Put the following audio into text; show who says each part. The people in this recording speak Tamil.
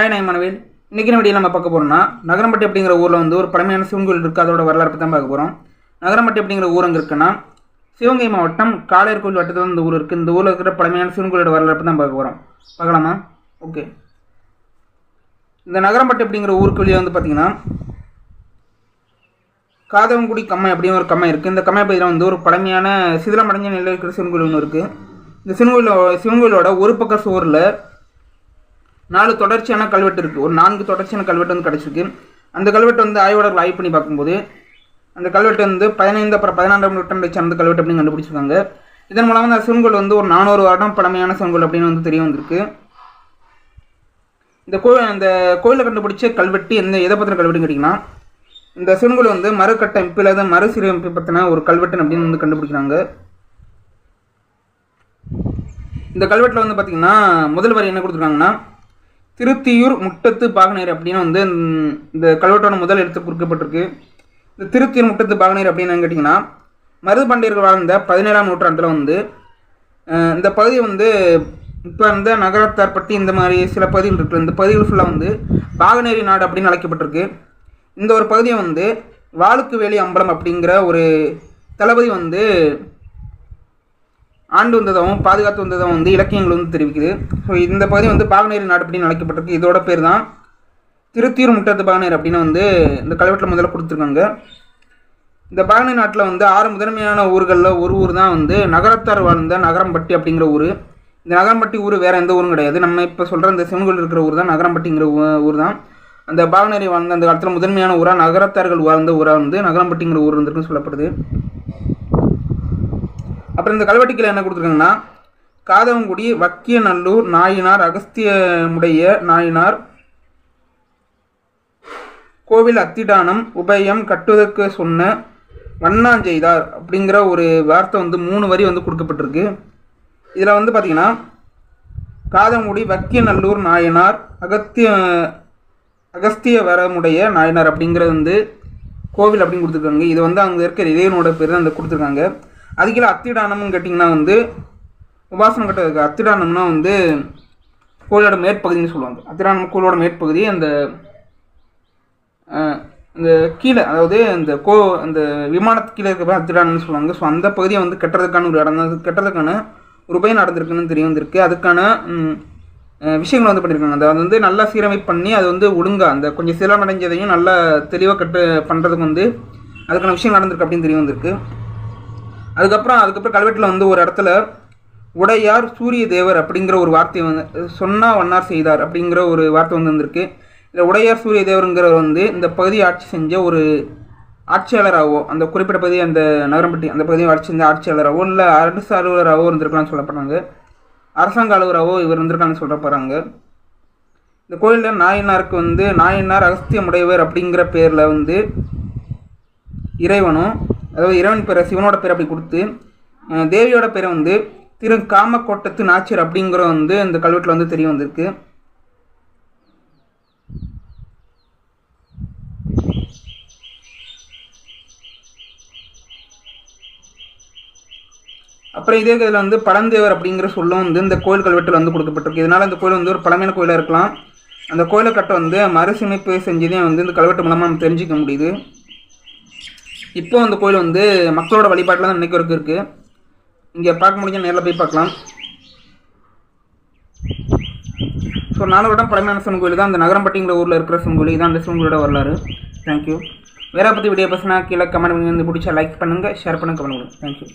Speaker 1: ஹாய் நான் மனவேல். இன்றைக்கி வீடியோ நம்ம பார்க்க போகிறோம்னா நகரம்பட்டி அப்படிங்கிற ஊரில் வந்து ஒரு பழமையான சிவன் கோயில் இருக்குது அதோட வரலாறு பற்றி தான் பார்க்க போகிறோம் நகரம்பட்டி அப்படிங்கிற ஊர் அங்கே இருக்குன்னா சிவகங்கை மாவட்டம் காளையர் கோயில் வட்டத்தில் இந்த ஊர் இருக்குது இந்த ஊரில் இருக்கிற பழமையான சிவன் கோயிலோட வரலாறு பற்றி தான் பார்க்க போகிறோம் பார்க்கலாமா? ஓகே இந்த நகரம்பட்டி அப்படிங்கிற ஊருக்கு வெளியே வந்து பார்த்திங்கன்னா காதவங்குடி கம்மை அப்படின்னு ஒரு கம்மை இருக்குது இந்த கம்மை பகுதியில் வந்து ஒரு பழமையான சிதிலமடைஞ்ச நிலையில் இருக்கிற சிவன் கோயில் ஒன்று இருக்குது இந்த சிவன் கோயிலோட சிவன் கோயிலோட ஒரு பக்க சுவரில் நாலு தொடர்ச்சியான கல்வெட்டு இருக்குது ஒரு நான்கு தொடர்ச்சியான கல்வெட்டு வந்து கிடச்சிருக்கு. அந்த கல்வெட்டு வந்து ஆய்வாளர்கள் ஆய்வு பண்ணி பார்க்கும்போது அந்த கல்வெட்டு வந்து பதினைந்து அப்புறம் பதினாறாம் நூற்றாண்டை சார்ந்த கல்வெட்டு அப்படின்னு கண்டுபிடிச்சிருக்காங்க. இதன் மூலமாக அந்த சிவன்கோள் வந்து ஒரு நானூறு வருடம் பழமையான சிவன்கோள் அப்படின்னு வந்து தெரிய வந்திருக்கு. இந்த கோயில் அந்த கோயிலை கண்டுபிடிச்ச கல்வெட்டு எந்த எதை பற்றின கல்வெட்டுன்னு கேட்டிங்கன்னா இந்த சிவன்கோள் வந்து மறுகட்டமைப்பு இல்லாத மறுசீரமைப்பு பற்றின ஒரு கல்வெட்டு அப்படின்னு வந்து கண்டுபிடிக்கிறாங்க. இந்த கல்வெட்டில் வந்து பார்த்திங்கன்னா முதல் வரி என்ன கொடுத்துருக்காங்கன்னா திருத்தியூர் முட்டத்து பாகனீர் அப்படின்னு வந்து இந்த கல்வெட்டோட முதல் எடுத்து குறிக்கப்பட்டிருக்கு. இந்த திருத்தியூர் முட்டத்து பாகனீர் அப்படின்னு கேட்டிங்கன்னா மருதுபாண்டியர்கள் வாழ்ந்த பதினேழாம் நூற்றாண்டில் வந்து இந்த பகுதி வந்து இப்போ இந்த நகரத்தார்பட்டி இந்த மாதிரி சில பகுதிகள் இருக்குது இந்த பகுதிகள் ஃபுல்லாக வந்து பாகநேரி நாடு அப்படின்னு அழைக்கப்பட்டிருக்கு. இந்த ஒரு பகுதியை வந்து வாளுக்கு வேலி அம்பலம் அப்படிங்கிற ஒரு தளபதி வந்து ஆண்டு வந்ததாகவும் பாதுகாத்து வந்ததாகவும் வந்து இலக்கியங்கள் வந்து தெரிவிக்குது. ஸோ இந்த பகுதி வந்து பாகநேரி நாடு அப்படின்னு அழைக்கப்பட்டிருக்கு. இதோட பேர் தான் திருத்தீர் முட்டத்து பாகநேர் அப்படின்னு வந்து இந்த கல்வெட்டில் முதல்ல கொடுத்துருக்காங்க. இந்த பாகநேரி நாட்டில் வந்து ஆறு முதன்மையான ஊர்களில் ஒரு ஊர் தான் வந்து நகரத்தார் வாழ்ந்த நகரம்பட்டி அப்படிங்கிற ஊர். இந்த நகரம்பட்டி ஊர் வேறு எந்த ஊரும் கிடையாது. நம்ம இப்போ சொல்கிற இந்த சிவன்கோயில் இருக்கிற ஊர் தான் நகரம்பட்டிங்கிற ஊர் தான். அந்த பாகநேரி வாழ்ந்த அந்த காலத்தில் முதன்மையான ஊராக நகரத்தார்கள் வாழ்ந்த ஊராக வந்து நகரம்பட்டிங்கிற ஊர் இருந்திருக்குன்னு சொல்லப்படுது. அப்புறம் இந்த கல்வெட்டுக்கில் என்ன கொடுத்துருக்காங்கன்னா காதவங்குடி வக்கியநல்லூர் நாயினார் அகஸ்தியமுடைய நாயினார் கோவில் அத்திடானம் உபயம் கட்டுவதற்கு சொன்ன வண்ணாஞ்செய்தார் அப்படிங்கிற ஒரு வார்த்தை வந்து மூணு வரி வந்து கொடுக்கப்பட்டிருக்கு. இதில் வந்து பார்த்தீங்கன்னா காதங்குடி வக்கியநல்லூர் நாயனார் அகத்திய அகஸ்திய வரமுடைய நாயனார் அப்படிங்கிறது வந்து கோவில் அப்படின்னு கொடுத்துருக்காங்க. இது வந்து அங்கே இருக்கிற இறைவனோட பேர் தான் அந்த கொடுத்துருக்காங்க. அதுக்கீழே அத்திடானம்னு கேட்டிங்கன்னா வந்து உபாசனம் கட்டுறதுக்கு அத்திடானம்னா வந்து கோயிலோட மேற்பகுதின்னு சொல்லுவாங்க. அத்திடானம் கோவிலோட மேற்பகுதி அந்த இந்த கீழே அதாவது இந்த கோ அந்த விமானத்து கீழே இருக்க அத்திடானம்னு சொல்லுவாங்க. ஸோ அந்த பகுதியை வந்து கட்டுறதுக்கான ஒரு இடம் தான். அது கட்டுறதுக்கான ஒரு பயன் நடந்திருக்குன்னு தெரிய வந்திருக்கு. அதுக்கான விஷயங்கள் வந்து பண்ணியிருக்காங்க அதை வந்து நல்லா சீரமைப்பு பண்ணி அது வந்து ஒழுங்காக அந்த கொஞ்சம் சிலமடைஞ்சதையும் நல்லா தெளிவாக கட்டு பண்ணுறதுக்கு வந்து அதுக்கான விஷயம் நடந்திருக்கு அப்படின்னு தெரிய வந்திருக்கு. அதுக்கப்புறம் அதுக்கப்புறம் கல்வெட்டில் வந்து ஒரு இடத்துல உடையார் சூரிய தேவர் அப்படிங்கிற ஒரு வார்த்தை வந்து சொன்னா வண்ணார் செய்தார் அப்படிங்கிற ஒரு வார்த்தை வந்து வந்திருக்கு. இல்லை உடையார் சூரிய தேவருங்கிறவர் வந்து இந்த பகுதியை ஆட்சி செஞ்ச ஒரு ஆட்சியாளராகவோ அந்த குறிப்பிட்ட பகுதி அந்த நகரம்பட்டி அந்த பகுதியை ஆட்சி செஞ்ச ஆட்சியாளராகவோ இல்லை அரசு அலுவலராகவோ இருந்திருக்கலாம்னு சொல்லப்படுறாங்க அரசாங்க அலுவலராகவோ இவர் இருந்திருக்கான்னு சொல்ல போகிறாங்க இந்த கோயிலில் நாயனாருக்கு வந்து நாயனார் அகஸ்தியமுடையவர் அப்படிங்கிற பேரில் வந்து இறைவனும் அதாவது இறைவன் பேரை சிவனோட பேரை அப்படி கொடுத்து தேவியோட பேரை வந்து திரு காமக்கோட்டத்து நாச்சியர் அப்படிங்கிற வந்து இந்த கல்வெட்டில் வந்து தெரிய வந்திருக்கு. அப்புறம் இதே இதில் வந்து பழந்தேவர் அப்படிங்கிற சொல்லும் வந்து இந்த கோயில் கல்வெட்டில் வந்து கொடுக்கப்பட்டிருக்கு. இதனால் இந்த கோயில் வந்து ஒரு பழமையான கோயிலாக இருக்கலாம். அந்த கோயிலை கட்ட வந்து மறுசீமைப்பு செஞ்சதே வந்து இந்த கல்வெட்டு மூலமாக நம்ம தெரிஞ்சிக்க முடியுது. இப்போ அந்த கோயில் வந்து மக்களோட வழிபாட்டில் தான் இன்னைக்கு வரைக்கும் இருக்குது இங்கே பார்க்க முடிஞ்ச நேரில் போய் பார்க்கலாம். ஸோ நாலோட பழமையான சிவன் கோயில் தான் அந்த நகரம்பட்டிங்கிற ஊரில் இருக்கிற சிவன் கோயில் இதான் அந்த சிவன் கோயிலோட வரலாறு. தேங்க்யூ வேற பற்றி வீடியோ பசங்க கீழே கமெண்ட் பண்ணி வந்து பிடிச்சா லைக் பண்ணுங்கள் ஷேர் பண்ணுங்கள் கமெண்ட் பண்ணுங்கள் தேங்க்யூ